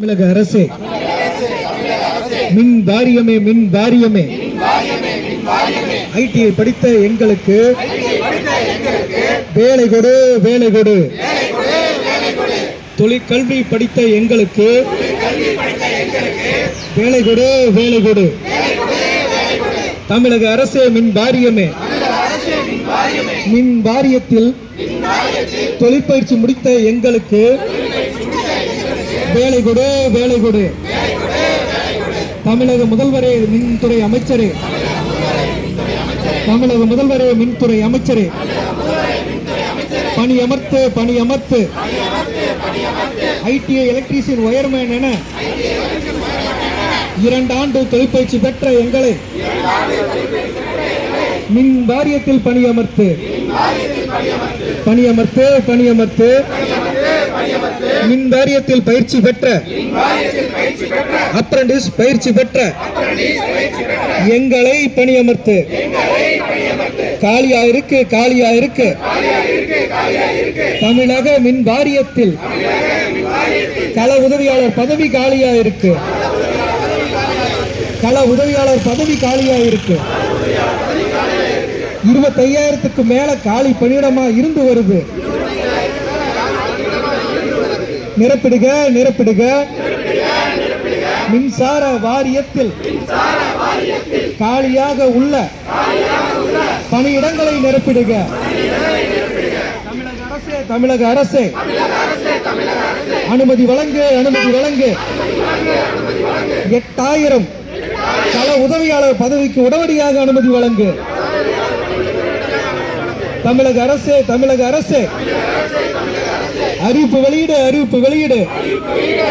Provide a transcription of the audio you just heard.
தமிழக அரசே மின் வாரியமே மின் வாரியமே. ஐடிஐ படித்த எங்களுக்கு வேலை கொடு வேலை கொடு. தொழிற்கல்வி படித்த எங்களுக்கு வேலை கொடு வேலை கொடு. தமிழக அரசே மின் வாரியமே. மின் வாரியத்தில் தொழிற்பயிற்சி முடித்த எங்களுக்கு வேலை கொடு வேலை கொடு. தமிழக முதல்வரே மின்துறை அமைச்சரே. தமிழக முதல்வரே மின்துறை அமைச்சரே. பணி அமர்த்து பணி அமர்த்து ஐடிஐ எலக்ட்ரீசியன் ஒயர்மேன் என இரண்டு ஆண்டு தொழிற்பயிற்சி பெற்ற எங்களை மின் வாரியத்தில் பணியமர்த்து. பணியமர்த்து பணியமர்த்து. மின் வாரியத்தில் பயிற்சி பெற்ற. அப்ரண்டிஸ் பயிற்சி பெற்ற. எங்களை பணியமர்த்து. காலியா இருக்கு காலியா இருக்கு தமிழக மின் வாரியத்தில் கள உதவியாளர் பதவி காலியா இருக்கு கள உதவியாளர் பதவி காலியா இருக்கு இருபத்தையாயிரத்துக்கு மேல காலி பணியிடமா இருந்து வருது. நிரப்பிடுக நிரப்பிடுக. மின்சார வாரியத்தில் காலியாக உள்ள பணியிடங்களை நிரப்பிடுக. தமிழக அரசு தமிழக அனுமதி வழங்கு அனுமதி வழங்கு. எட்டாயிரம் கள உதவியாளர் பதவிக்கு உடனடியாக அனுமதி வழங்கு. தமிழக அரசே தமிழக அரசே. அறிவிப்பு வெளியிடு அறிவிப்பு வெளியிடு.